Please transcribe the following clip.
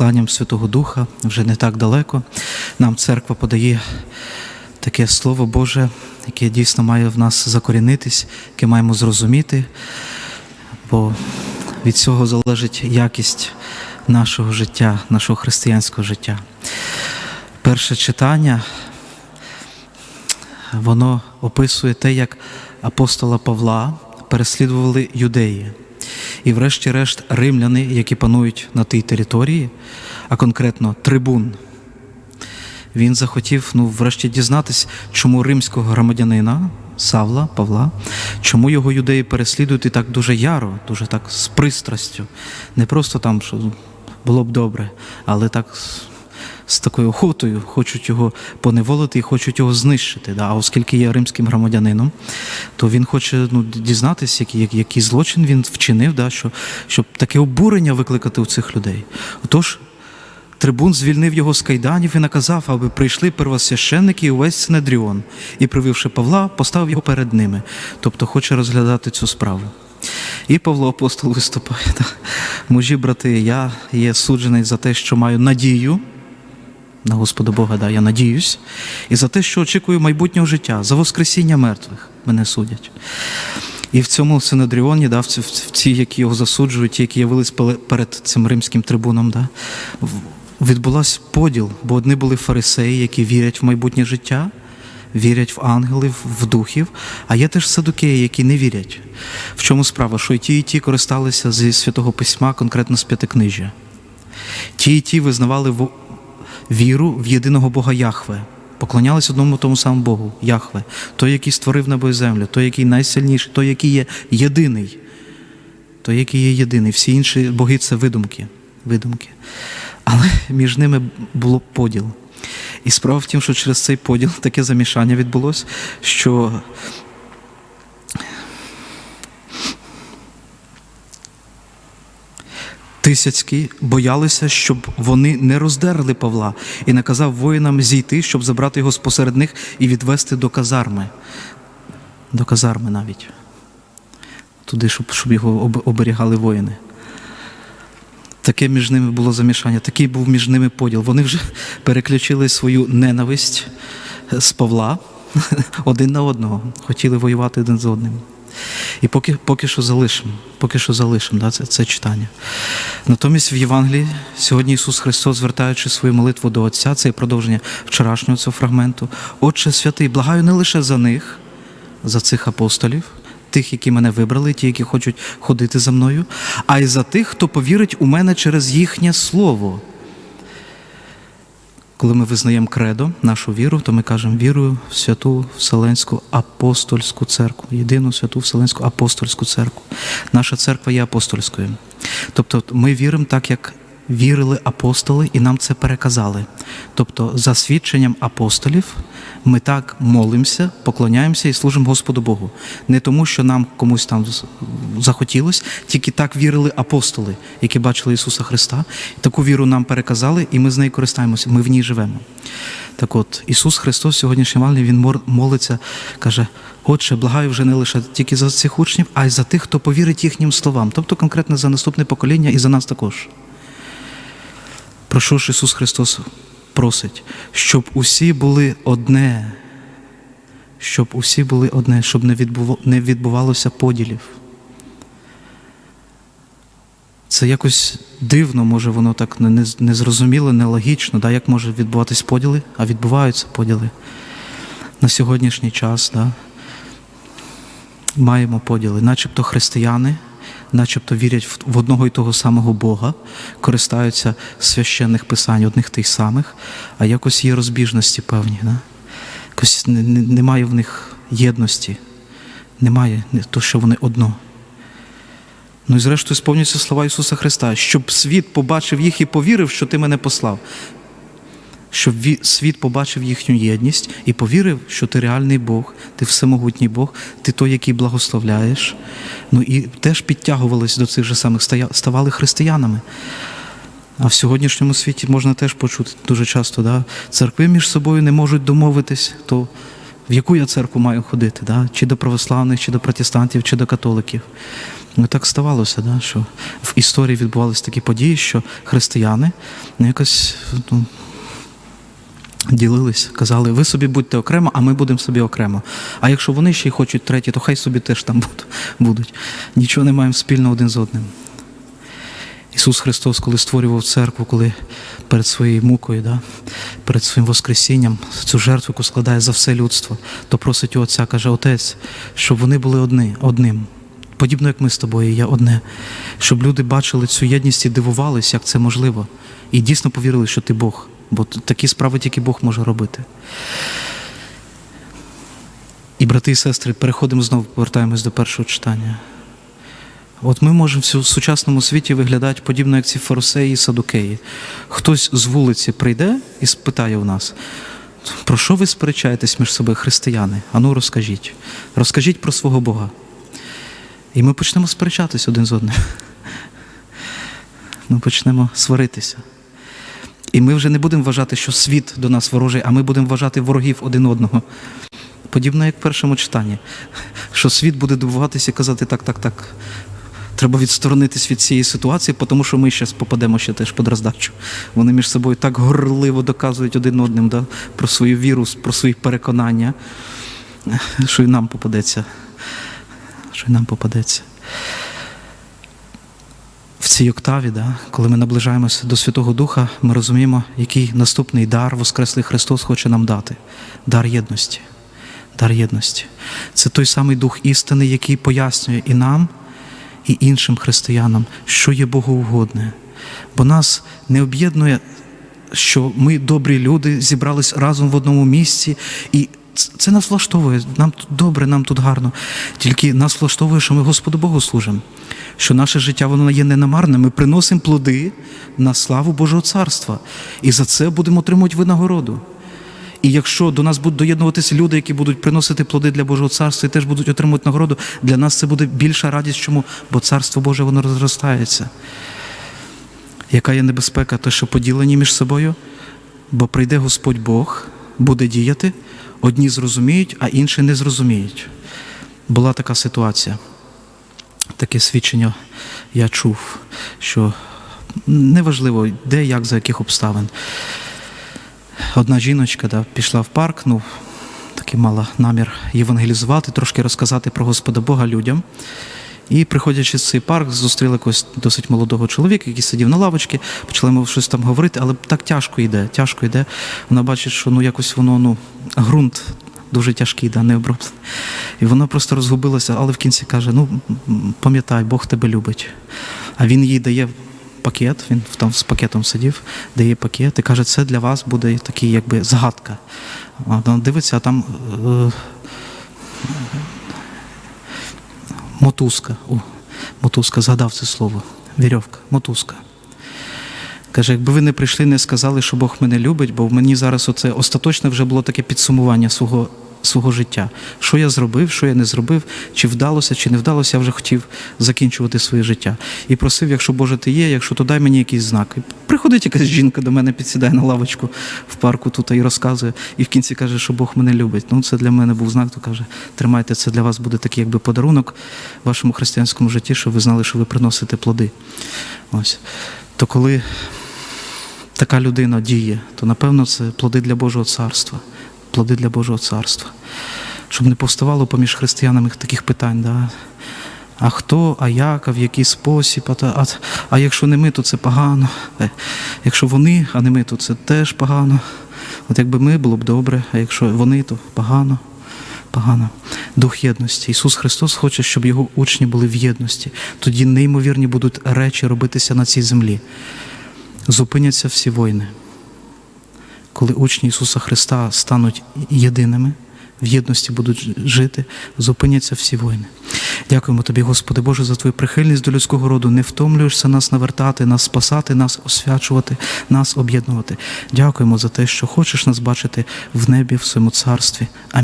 зісланням Святого Духа вже не так далеко. Нам церква подає таке Слово Боже, яке дійсно має в нас закорінитись, яке маємо зрозуміти, бо від цього залежить якість нашого життя, нашого християнського життя. Перше читання, воно описує те, як апостола Павла переслідували юдеї. І, врешті-решт, римляни, які панують на тій території, а конкретно трибун, він захотів, ну, врешті, дізнатись, чому римського громадянина Савла, Павла, чому його юдеї переслідують і так дуже яро, дуже так з пристрастю. Не просто там, що було б добре, але так з- такою охотою хочуть його поневолити і хочуть його знищити. Да? А оскільки є римським громадянином, то він хоче ну, дізнатися, який, який- злочин він вчинив, да? що, щоб таке обурення викликати у цих людей. Отож, Трибун звільнив його з кайданів і наказав, аби прийшли первосвященники і увесь Синедріон, і, привівши Павла, поставив його перед ними, тобто хоче розглядати цю справу. І Павло апостол виступає. Мужі, брати, я є суджений за те, що маю надію на Господа Бога, да, я надіюсь, і за те, що очікую майбутнього життя, за Воскресіння мертвих мене судять. І в цьому Синодріоні, да, в ці, які його засуджують, ті, які явились перед цим римським трибуном, да, в- відбулась поділ, бо одні були фарисеї, які вірять в майбутнє життя, вірять в ангелів, в духів, а є теж садукеї, які не вірять. В чому справа? Що і ті, і ті користалися зі святого письма, конкретно з п'ятикнижжя. Ті і ті визнавали віру в єдиного Бога Яхве, поклонялись одному тому самому Богу, Яхве, той, який створив небо і землю, той, який найсильніший, той, який є єдиний, той, який є єдиний. Всі інші боги це видумки. видумки. Але між ними було поділ. І справа в тім, що через цей поділ таке замішання відбулося, що Тисяцькі боялися, щоб вони не роздерли Павла, і наказав воїнам зійти, щоб забрати його спосеред них і відвести до казарми. До казарми навіть. Туди, щоб, щоб його оберігали воїни. Таке між ними було замішання, такий був між ними поділ. Вони вже переключили свою ненависть з Павла один на одного, хотіли воювати один з одним. І поки, поки що залишимо, поки що залишимо да, це, це читання. Натомість в Євангелії сьогодні Ісус Христос, звертаючи свою молитву до Отця, це є продовження вчорашнього цього фрагменту. Отче святий, благаю не лише за них, за цих апостолів, тих, які мене вибрали, ті, які хочуть ходити за мною, а й за тих, хто повірить у мене через їхнє слово. Коли ми визнаємо кредо, нашу віру, то ми кажемо вірую в святу Вселенську апостольську церкву, єдину святу Вселенську апостольську церкву. Наша церква є апостольською. Тобто ми віримо так, як вірили апостоли, і нам це переказали. Тобто, за свідченням апостолів, ми так молимося, поклоняємося і служимо Господу Богу. Не тому, що нам комусь там захотілось, тільки так вірили апостоли, які бачили Ісуса Христа. Таку віру нам переказали, і ми з нею користаємося, ми в ній живемо. Так от, Ісус Христос сьогоднішній Вальний, Він молиться, каже: Отче, благаю вже не лише тільки за цих учнів, а й за тих, хто повірить їхнім словам, тобто конкретно за наступне покоління і за нас також. Про що ж Ісус Христос просить? Щоб усі були одне, щоб усі були одне, щоб не, відбув... не відбувалося поділів. Це якось дивно, може, воно так не- не- незрозуміло, нелогічно, да? як може відбуватись поділи, а відбуваються поділи. На сьогоднішній час да? маємо поділи, начебто християни, начебто вірять в- одного і того самого Бога, користаються священних писань, одних тих самих, а якось є розбіжності певні. Да? Якось не- не- немає в них єдності, немає не то, що вони одно. Ну і зрештою сповнюються слова Ісуса Христа, щоб світ побачив їх і повірив, що Ти мене послав. Щоб світ побачив їхню єдність і повірив, що ти реальний Бог, ти всемогутній Бог, ти той, який благословляєш. Ну і теж підтягувались до цих же самих, ставали християнами. А в сьогоднішньому світі можна теж почути дуже часто, да? церкви між собою не можуть домовитись, то в яку я церкву маю ходити? Да? Чи до православних, чи до протестантів, чи до католиків. Ну, так ставалося, да, що в історії відбувалися такі події, що християни ну, якось ну, ділились, казали, ви собі будьте окремо, а ми будемо собі окремо. А якщо вони ще й хочуть треті, то хай собі теж там будуть. Нічого не маємо спільного один з одним. Ісус Христос, коли створював церкву, коли перед своєю мукою, да, перед своїм Воскресінням, цю жертву, яку складає за все людство, то просить у Отця, каже, Отець, щоб вони були одні, одним. Подібно як ми з тобою, я одне. Щоб люди бачили цю єдність і дивувалися, як це можливо. І дійсно повірили, що ти Бог. Бо такі справи тільки Бог може робити. І, брати і сестри, переходимо знову, повертаємось до першого читання. От ми можемо в сучасному світі виглядати подібно, як ці фарисеї і садукеї. Хтось з вулиці прийде і спитає у нас, про що ви сперечаєтесь між собою, християни? Ану, розкажіть. Розкажіть про свого Бога. І ми почнемо сперечатись один з одним. Ми почнемо сваритися. І ми вже не будемо вважати, що світ до нас ворожий, а ми будемо вважати ворогів один одного. Подібно як в першому читанні, що світ буде дивуватися і казати так, так, так. Треба відсторонитись від цієї ситуації, тому що ми зараз попадемо ще теж під роздачу. Вони між собою так горливо доказують один одним да, про свою віру, про свої переконання, що і нам попадеться. Що і нам попадеться. Цій октаві, да, коли ми наближаємося до Святого Духа, ми розуміємо, який наступний дар Воскреслий Христос хоче нам дати дар єдності. Дар єдності. Це той самий Дух істини, який пояснює і нам, і іншим християнам, що є Богоугодне. Бо нас не об'єднує, що ми, добрі люди, зібрались разом в одному місці, і це нас влаштовує. Нам тут добре, нам тут гарно. Тільки нас влаштовує, що ми Господу Богу служимо, що наше життя воно є ненамарне. Ми приносимо плоди на славу Божого царства. І за це будемо отримувати винагороду. І якщо до нас будуть доєднуватися люди, які будуть приносити плоди для Божого царства і теж будуть отримувати нагороду, для нас це буде більша радість. Чому? Бо царство Боже воно розростається. Яка є небезпека? Те, що поділені між собою, бо прийде Господь Бог, буде діяти, одні зрозуміють, а інші не зрозуміють. Була така ситуація. Таке свідчення я чув, що неважливо, де, як, за яких обставин. Одна жіночка да, пішла в парк, ну, такий мала намір євангелізувати, трошки розказати про Господа Бога людям. І, приходячи в цей парк, зустріли якогось досить молодого чоловіка, який сидів на лавочці, почали йому щось там говорити, але так тяжко йде, тяжко йде. Вона бачить, що ну якось воно, ну, ґрунт дуже тяжкий, да, не оброблений. І вона просто розгубилася, але в кінці каже: ну, пам'ятай, Бог тебе любить. А він їй дає пакет, він там з пакетом сидів, дає пакет і каже, це для вас буде такий, якби загадка. А вона дивиться, а там. Е- Мотузка. О, мотузка, згадав це слово. Вірьовка, мотузка. Каже, якби ви не прийшли, не сказали, що Бог мене любить, бо в мені зараз оце остаточне вже було таке підсумування свого, свого життя. Що я зробив, що я не зробив, чи вдалося, чи не вдалося, я вже хотів закінчувати своє життя. І просив, якщо Боже ти є, якщо то дай мені якийсь знак. І приходить якась жінка до мене, підсідає на лавочку в парку тут і розказує, і в кінці каже, що Бог мене любить. Ну, це для мене був знак, то каже, тримайте, це для вас буде такий якби подарунок в вашому християнському житті, щоб ви знали, що ви приносите плоди. Ось. То коли така людина діє, то напевно це плоди для Божого царства. Плоди для Божого царства. Щоб не повставало поміж християнами таких питань. Да? А хто, а як, а в який спосіб, а, а, а якщо не ми, то це погано. Е, Якщо вони, а не ми, то це теж погано. От якби ми було б добре, а якщо вони, то погано. Погано. Дух єдності. Ісус Христос хоче, щоб його учні були в єдності. Тоді неймовірні будуть речі робитися на цій землі зупиняться всі війни. Коли учні Ісуса Христа стануть єдиними, в єдності будуть жити, зупиняться всі війни. Дякуємо Тобі, Господи Боже, за Твою прихильність до людського роду. Не втомлюєшся нас навертати, нас спасати, нас освячувати, нас об'єднувати. Дякуємо за те, що хочеш нас бачити в небі, в своєму царстві. Амінь.